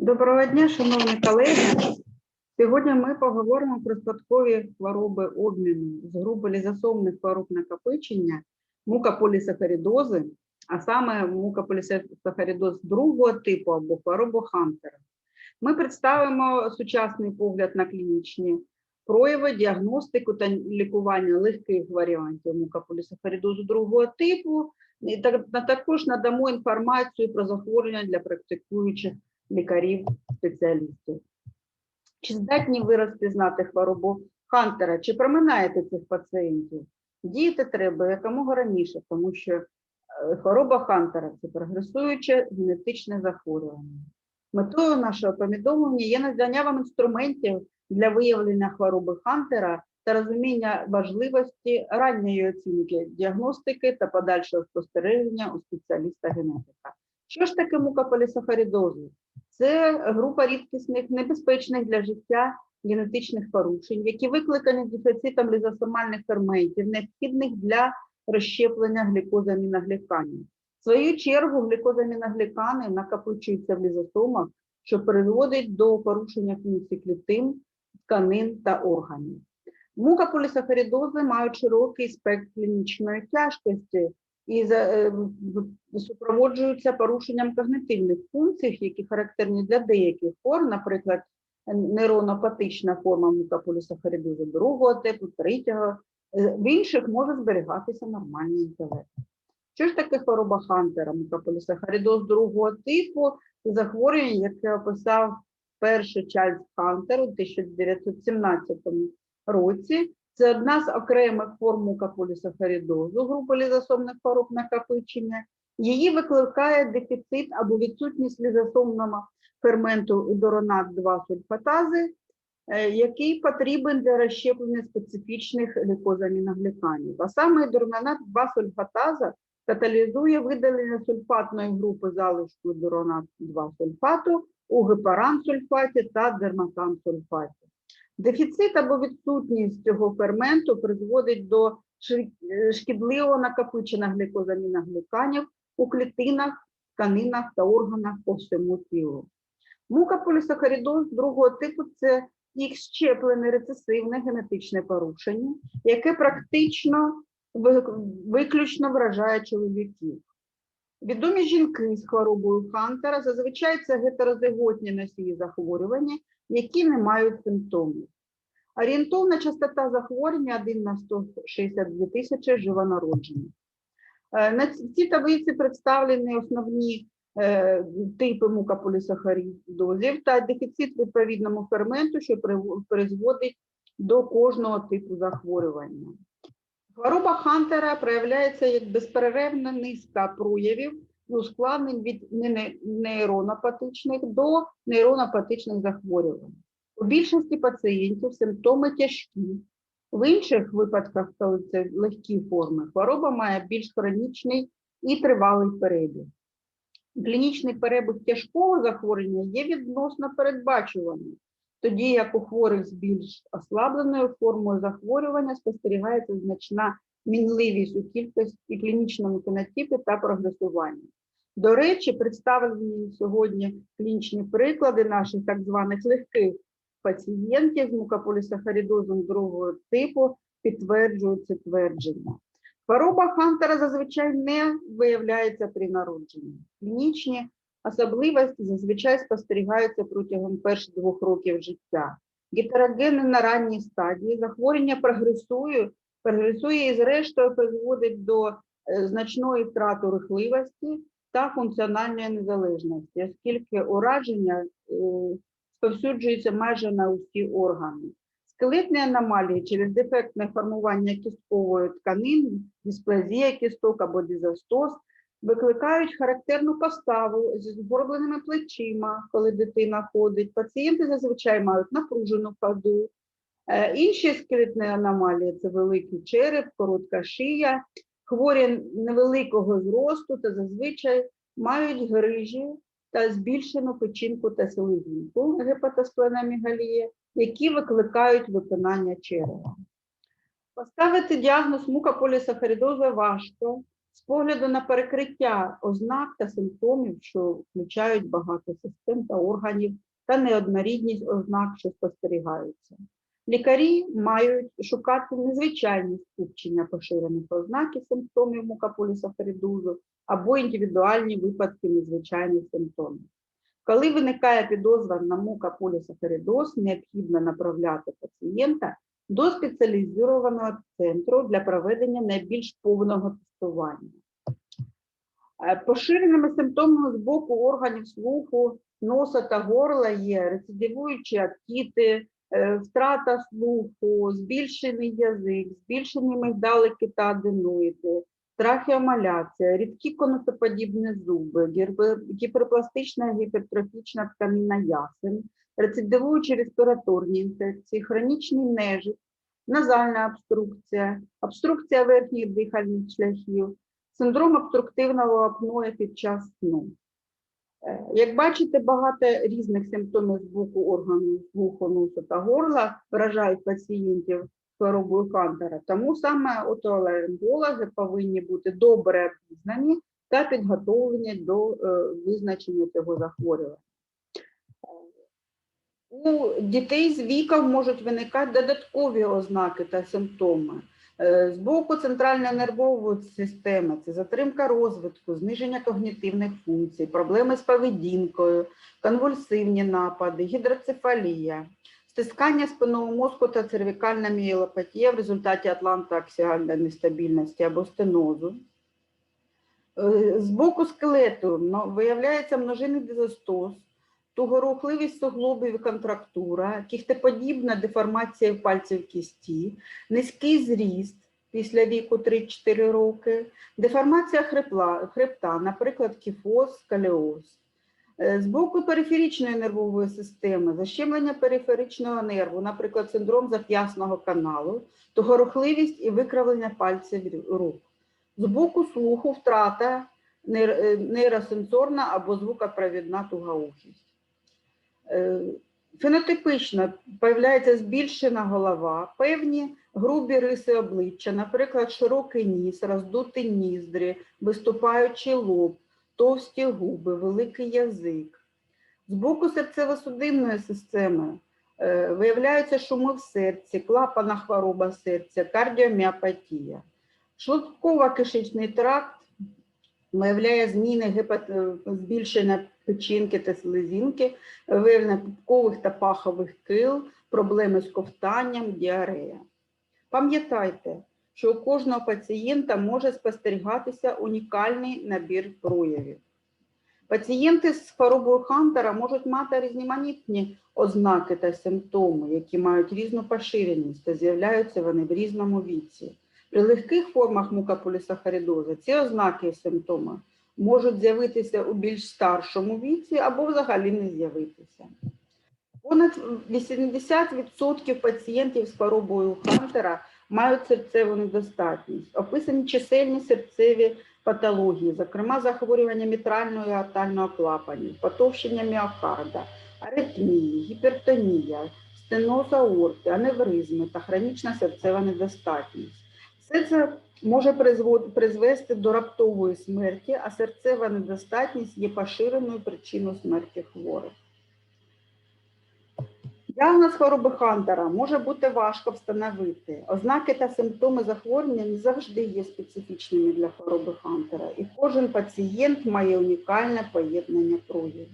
Доброго дня, шановні колеги. Сьогодні ми поговоримо про спадкові хвороби обміну з групи лізосомних хвороб накопичення, мукополісахаридози, а саме мукополісахаридоз другого типу або хворобу Хантера. Ми представимо сучасний погляд на клінічні прояви, діагностику та лікування легких варіантів мукополісахаридозу другого типу, і так- та також надамо інформацію про захворювання для практикуючих лікарів-спеціалістів. Чи здатні ви розпізнати хворобу Хантера? Чи проминаєте цих пацієнтів? Діяти треба якомога раніше, тому що е, хвороба Хантера це прогресуюче генетичне захворювання. Метою нашого повідомлення є надання вам інструментів для виявлення хвороби Хантера та розуміння важливості ранньої оцінки діагностики та подальшого спостереження у спеціаліста-генетика. Що ж таке мукополісахаридози? Це група рідкісних, небезпечних для життя генетичних порушень, які викликані дефіцитом лізосомальних ферментів, необхідних для розщеплення глікозаміногліканів. В свою чергу глікозаміноглікани накопичуються в лізосомах, що призводить до порушення функцій клітин, тканин та органів. Мукополісахаридози мають широкий спектр клінічної тяжкості, і за- е, супроводжуються порушенням когнитивних функцій, які характерні для деяких форм, наприклад, нейронопатична форма мукополісахаридозу другого типу, третього. Е, В інших може зберігатися нормальний інтелект. Що ж таке хвороба Хантера? Мукополісахаридоз другого типу захворювання, яке описав перший Чарльз Хантер у 1917 році. Це одна з окремих форм мукополісахаридозу, групи лізосомних хвороб накопичення. Її викликає дефіцит або відсутність лізосомного ферменту удоронат 2 сульфатази, е, який потрібен для розщеплення специфічних глікозаміногліканів. А саме удоронат 2 сульфатаза каталізує видалення сульфатної групи залишку удоронат 2 сульфату у гепарансульфаті та дерматансульфаті. Дефіцит або відсутність цього ферменту призводить до е, шкідливого накопичення глікозаміногліканів у клітинах, тканинах та органах по всьому тілу. Мукополісахаридоз другого типу це їх щеплене рецесивне генетичне порушення, яке практично виключно вражає чоловіків. Відомі жінки з хворобою Хантера зазвичай це гетерозиготні носії захворювання, які не мають симптомів. Орієнтовна частота захворювання 1 на 162 тисячі живонароджених. Е, На ці- цій таблиці представлені основні е, типи мукополісахаридозів та дефіцит відповідному ферменту, що призводить до кожного типу захворювання. Хвороба Хантера проявляється як безперервна низка проявів ускладнень від не- нейронопатичних до нейронопатичних захворювань. У більшості пацієнтів симптоми тяжкі. В інших випадках, коли це легкі форми, хвороба має більш хронічний і тривалий перебіг. Клінічний перебіг тяжкого захворювання є відносно передбачуваним, тоді як у хворих з більш ослабленою формою захворювання спостерігається значна мінливість у кількості клінічному фенотипі та прогресуванні. До речі, представлені сьогодні клінічні приклади наших так званих легких пацієнтів з мукополісахаридозом другого типу підтверджують це твердження. Хвороба Хантера зазвичай не виявляється при народженні. Клінічні особливості зазвичай спостерігаються протягом перших двох років життя. Гетерогенне на ранній стадії захворювання прогресує, прогресує і зрештою призводить до е, значної втрати рухливості та функціональної незалежності, оскільки ураження е, розповсюджується майже на усі органи. Скелетні аномалії через дефектне формування кісткової тканини, дисплазія кісток або дизостоз викликають характерну поставу зі згорбленими плечима, коли дитина ходить. Пацієнти зазвичай мають напружену ходу. Е, Інші скелетні аномалії це великий череп, коротка шия, хворі невеликого зросту та зазвичай мають грижі та збільшену печінку та селезінку гепатоспленомігалія, які викликають випинання черева. Поставити діагноз мукополісахаридоза важко. З погляду на перекриття ознак та симптомів, що включають багато систем та органів, та неоднорідність ознак, що спостерігаються. Лікарі мають шукати незвичайні скупчення поширених ознак і симптомів мукополісахаридозу або індивідуальні випадки незвичайних симптомів. Коли виникає підозра на мукополісахаридоз, необхідно направляти пацієнта до спеціалізованого центру для проведення найбільш повного тестування. Е, Поширеними симптомами з боку органів слуху, носа та горла є рецидивуючі отіти, е, втрата слуху, збільшений язик, збільшені мигдалики та аденоїди, трахеомаляція, рідкі конусоподібні зуби, гіперпластична гіпертрофічна тканина ясен, рецидивуючі респіраторні інфекції, хронічний нежить, назальна обструкція, обструкція верхніх дихальних шляхів, синдром обструктивного апноe під час сну. Е, Як бачите, багато різних симптомів з боку органів слуху, носу та горла вражають пацієнтів хворобою Хантера. Тому саме отоларингологи повинні бути добре обізнані та підготовлені до е, визначення цього захворювання. У дітей з віком можуть виникати додаткові ознаки та симптоми. Е, З боку центральної нервової системи це затримка розвитку, зниження когнітивних функцій, проблеми з поведінкою, конвульсивні напади, гідроцефалія, стискання спинного мозку та цервікальна мієлопатія в результаті атлантоаксіальної нестабільності або стенозу. Е, З боку скелету ну, виявляється множинний дизостоз, тугорухливість суглобів і контрактура, кіхтеподібна деформація пальців кісті, низький зріст після віку 3-4 роки, деформація хребла, хребта, наприклад, кіфоз, сколіоз. Е, З боку периферичної нервової системи, защемлення периферичного нерву, наприклад, синдром зап'ясного каналу, тугорухливість і викривлення пальців рук. З боку слуху втрата е, нейросенсорна або звукопровідна тугоухість. Е, Фенотипично появляється збільшена голова, певні грубі риси обличчя, наприклад, широкий ніс, роздуті ніздрі, виступаючий лоб, товсті губи, великий язик. З боку серцево-судинної системи е, виявляються шуми в серці, клапана хвороба серця, кардіоміопатія. Шлунково-кишечний тракт виявляє зміни гепат... е, збільшення печінки та слезінки, виявлення пупкових та пахових кил, проблеми з ковтанням, діарея. Пам'ятайте, що у кожного пацієнта може спостерігатися унікальний набір проявів. Пацієнти з хворобою Хантера можуть мати різноманітні ознаки та симптоми, які мають різну поширеність та з'являються вони в різному віці. При легких формах мукополісахаридозу ці ознаки і симптоми можуть з'явитися у більш старшому віці або взагалі не з'явитися. Понад 80% пацієнтів з хворобою Хантера мають серцеву недостатність. Описані чисельні серцеві патології, зокрема захворювання мітрального і артеріального клапанів, потовщення міокарда, аритмії, гіпертонія, стеноз аорти, аневризми та хронічна серцева недостатність. Все це може призвести до раптової смерті, а серцева недостатність є поширеною причиною смерті хворих. Діагноз хвороби Хантера може бути важко встановити. Ознаки та симптоми захворювання не завжди є специфічними для хвороби Хантера, і кожен пацієнт має унікальне поєднання проявів.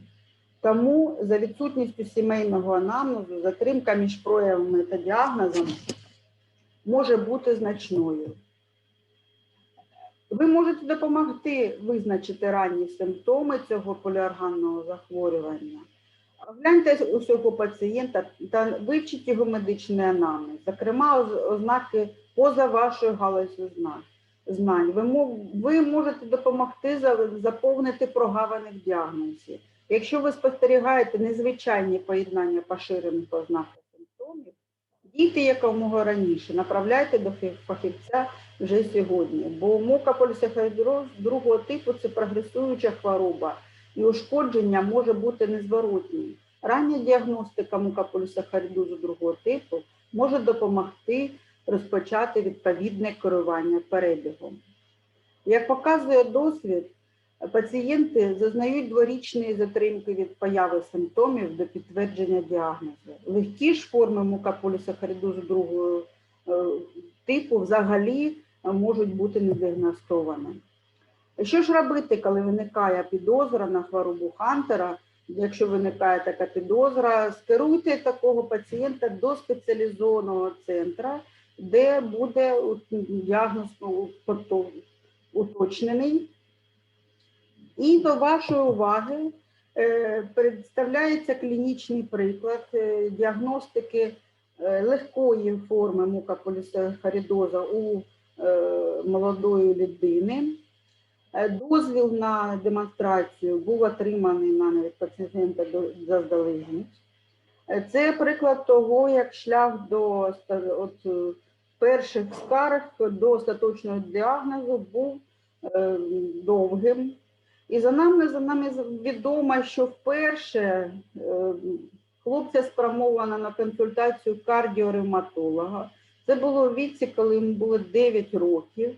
Тому за відсутністю сімейного анамнезу затримка між проявами та діагнозом може бути значною. Ви можете допомогти визначити ранні симптоми цього поліорганного захворювання. Огляньте усього пацієнта та вивчіть його медичний анамнез, зокрема ознаки поза вашою галузю знань. Ви, можете допомогти заповнити прогавини в діагнозі. Якщо ви спостерігаєте незвичайні поєднання поширених ознак симптомів, дійте якомога раніше, направляйте до фахівця вже сьогодні, бо мука мукополісахаридоз другого типу це прогресуюча хвороба, і ушкодження може бути незворотнім. Рання діагностика мукополісахаридозу другого типу може допомогти розпочати відповідне керування перебігом. Як показує досвід, пацієнти зазнають дворічної затримки від появи симптомів до підтвердження діагнозу. Легкі ж форми мукополісахаридозу другого е, типу взагалі можуть бути недигнастовані. Що ж робити, коли виникає підозра на хворобу Хантера? Якщо виникає така підозра, скеруйте такого пацієнта до спеціалізованого центру, де буде діагноз тобто, уточнений. І до вашої уваги е, представляється клінічний приклад е, діагностики е, легкої форми мукополісахаридоза у молодої людини. Дозвіл на демонстрацію був отриманий від пацієнта заздалегідь. Це приклад того, як шлях до от, перших скарг до остаточного діагнозу був довгим. І за нами, за нами відомо, що вперше е, хлопця спрямовано на консультацію кардіоревматолога. Це було в віці, коли йому було 9 років.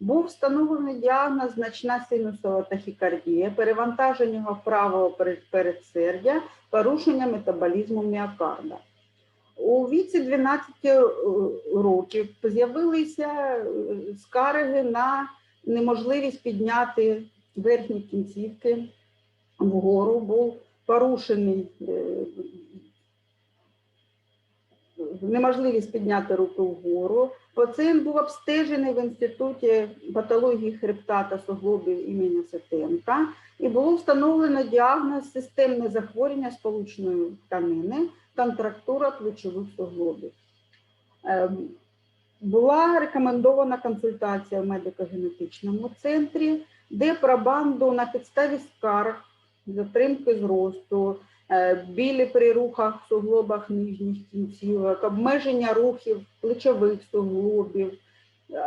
Був встановлений діагноз значна синусова тахікардія, перевантаження правого передсердя, порушення метаболізму міокарда. У віці 12 років з'явилися е, скарги на неможливість підняти верхні кінцівки вгору, був порушений е, неможливість підняти руки вгору. Пацієнт був обстежений в інституті патології хребта та суглобів імені Сетенка і було встановлено діагноз системне захворювання сполучної тканини, контрактура плечових суглобів. Ем, Була рекомендована консультація в медико-генетичному центрі, де пробанду на підставі скарг, затримки зросту, е, білі при рухах в суглобах нижніх кінцівок, обмеження рухів плечових суглобів,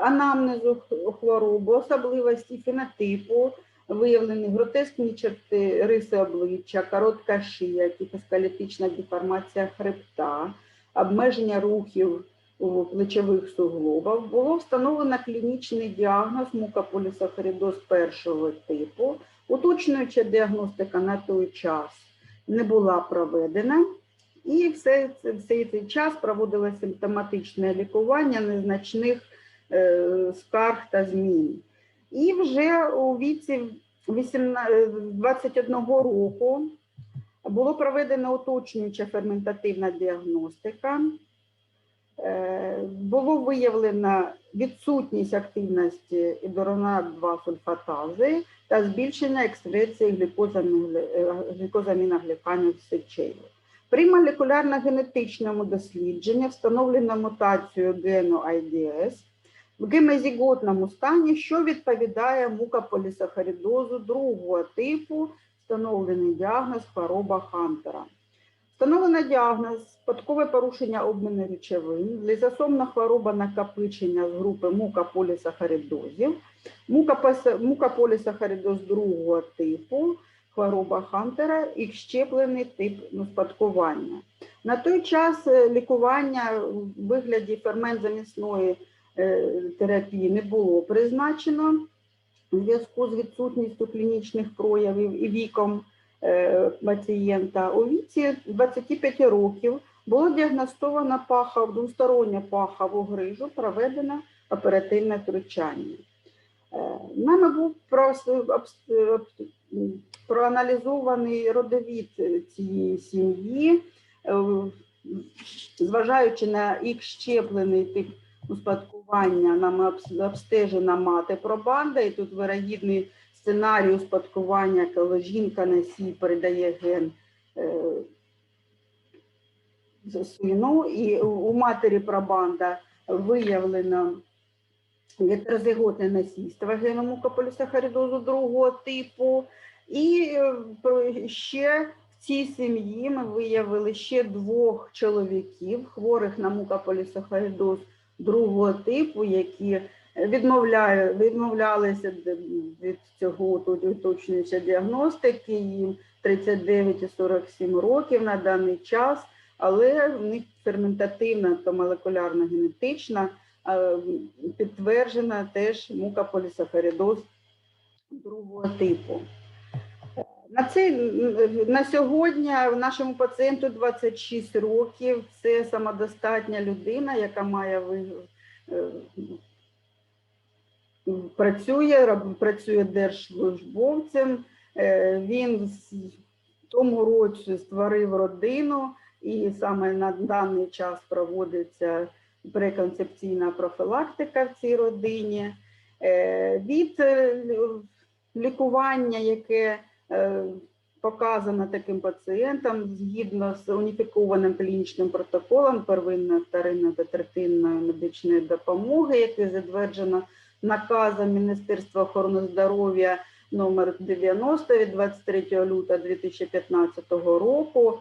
анамнезу х- хвороби, особливості фенотипу, виявлені гротескні черти риси обличчя, коротка шия, кітоскалітична деформація хребта, обмеження рухів у плечових суглобах, було встановлено клінічний діагноз мукополісахаридоз першого типу. Уточнююча діагностика на той час не була проведена, і все, всей цей час проводилося симптоматичне лікування незначних е, скарг та змін. І вже у віці 18 21 року було проведено уточнююча ферментативна діагностика. Е, Було виявлено відсутність активності ідорона 2 сульфатази та збільшення глікозамігле- е, глікозаміногліканів сечею. При молекулярно-генетичному дослідженні встановлено мутацію гену IDS в гемезіготному стані, що відповідає мукополісахаридозу другого типу, встановлений діагноз хвороба Хантера. Встановлено діагноз спадкове порушення обміну речовин, лізосомна хвороба накопичення з групи мукополісахаридозів, мукополісахаридоз другого типу, хвороба Хантера і щеплений тип ну, спадкування. На той час е, лікування в вигляді фермент-замісної е, терапії не було призначено у зв'язку з відсутністю клінічних проявів і віком пацієнта. У віці 25 років було діагностовано пахав, двосторонню пахову грижу, проведено оперативне втручання. Е, Нами був проаналізований родовід цієї сім'ї, е, зважаючи на їх щеплений тип успадкування, нам обстежена мати пробанда, і тут вирогідний сценарій успадкування, коли жінка носій передає ген е, сину, і у матері пробанда виявлено гетерозиготне насійство гену мукополісахаридозу другого типу. І е, ще в цій сім'ї ми виявили ще двох чоловіків, хворих на мукополісахаридоз другого типу, які відмовлялися від цього уточнюючої діагностики. Їм 39 і 47 років на даний час, але в них ферментативна та молекулярно генетична е, підтверджена теж мукополісахаридоз другого типу. На, цей, на сьогодні нашому пацієнту 26 років. Це самодостатня людина, яка має е, працює, працює держслужбовцем. Е, Він в тому році створив родину, і саме на даний час проводиться преконцепційна профілактика в цій родині. Е, Від лікування, яке е, показано таким пацієнтам згідно з уніфікованим клінічним протоколом первинної, вторинної та третинної медичної допомоги, яке затверджено наказом Міністерства охорони здоров'я номер 90 від 23 лютого 2015 року.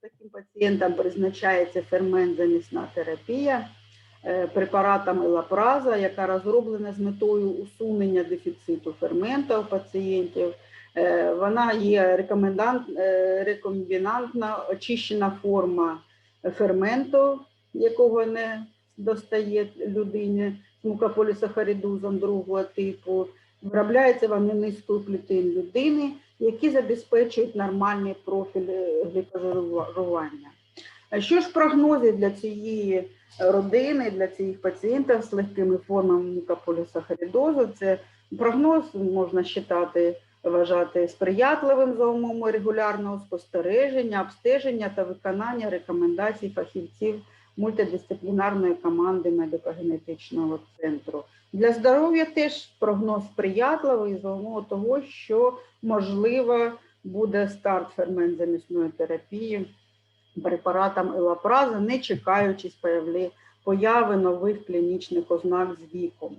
Таким пацієнтам призначається фермент-замісна терапія е, препаратом елапраза, яка розроблена з метою усунення дефіциту фермента у пацієнтів. Е, Вона є рекомендант, е, рекомбінантна очищена форма ферменту, якого не достає людині з мукополісахаридозом другого типу. Виробляється вони низкою клітин людини, які забезпечують нормальний профіль е, глікозирування. А Що ж прогнози для цієї родини, для цих пацієнтів з легкими формами мукополісахаридозу? Це прогноз можна вважати, вважати сприятливим за умови регулярного спостереження, обстеження та виконання рекомендацій фахівців мультидисциплінарної команди медико-генетичного центру. Для здоров'я теж прогноз сприятливий за умови того, що можливо буде старт фермент-замісної терапії препаратом елапраза, не чекаючись появи нових клінічних ознак з віком.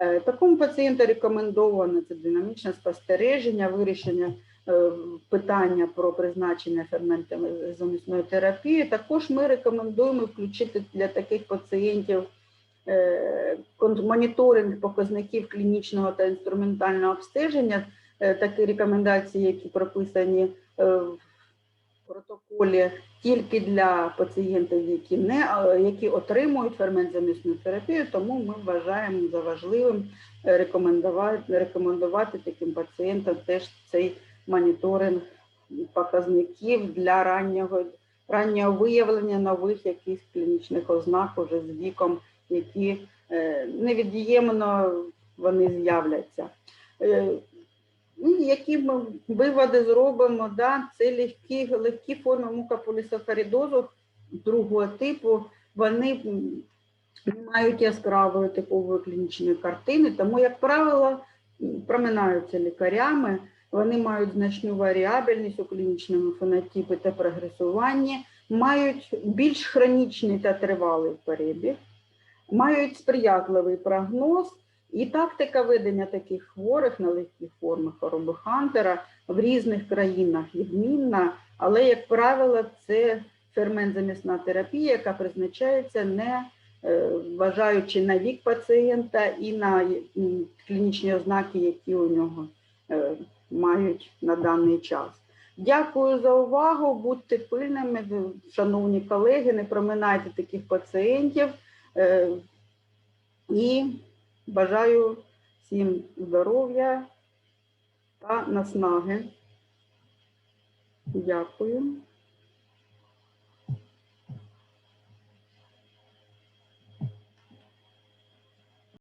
Е, Такому пацієнту рекомендовано це динамічне спостереження, вирішення е, питання про призначення ферментозамісної терапії. Також ми рекомендуємо включити для таких пацієнтів е, моніторинг показників клінічного та інструментального обстеження, такі рекомендації, які прописані в протоколі тільки для пацієнтів, які не е, які отримують фермент-замісну терапію, тому ми вважаємо за важливим е, рекомендувати, рекомендувати таким пацієнтам теж цей моніторинг показників для раннього, раннього виявлення нових якихось клінічних ознак уже з віком, які е, невід'ємно вони з'являться. Е, Ну, які ми виводи зробимо? Да? Це легкі, легкі форми мукополісахаридозу другого типу, вони не мають яскравої типової клінічної картини, тому, як правило, проминаються лікарями, вони мають значну варіабельність у клінічному фенотипі та прогресуванні, мають більш хронічний та тривалий перебіг, мають сприятливий прогноз. І тактика ведення таких хворих на легких формах хвороби Хантера в різних країнах відмінна, але, як правило, це фермент-замісна терапія, яка призначається не е, вважаючи на вік пацієнта і на клінічні ознаки, які у нього е, мають на даний час. Дякую за увагу. Будьте пильними, шановні колеги, не проминайте таких пацієнтів. Е, І Бажаю всім здоров'я та наснаги. Дякую.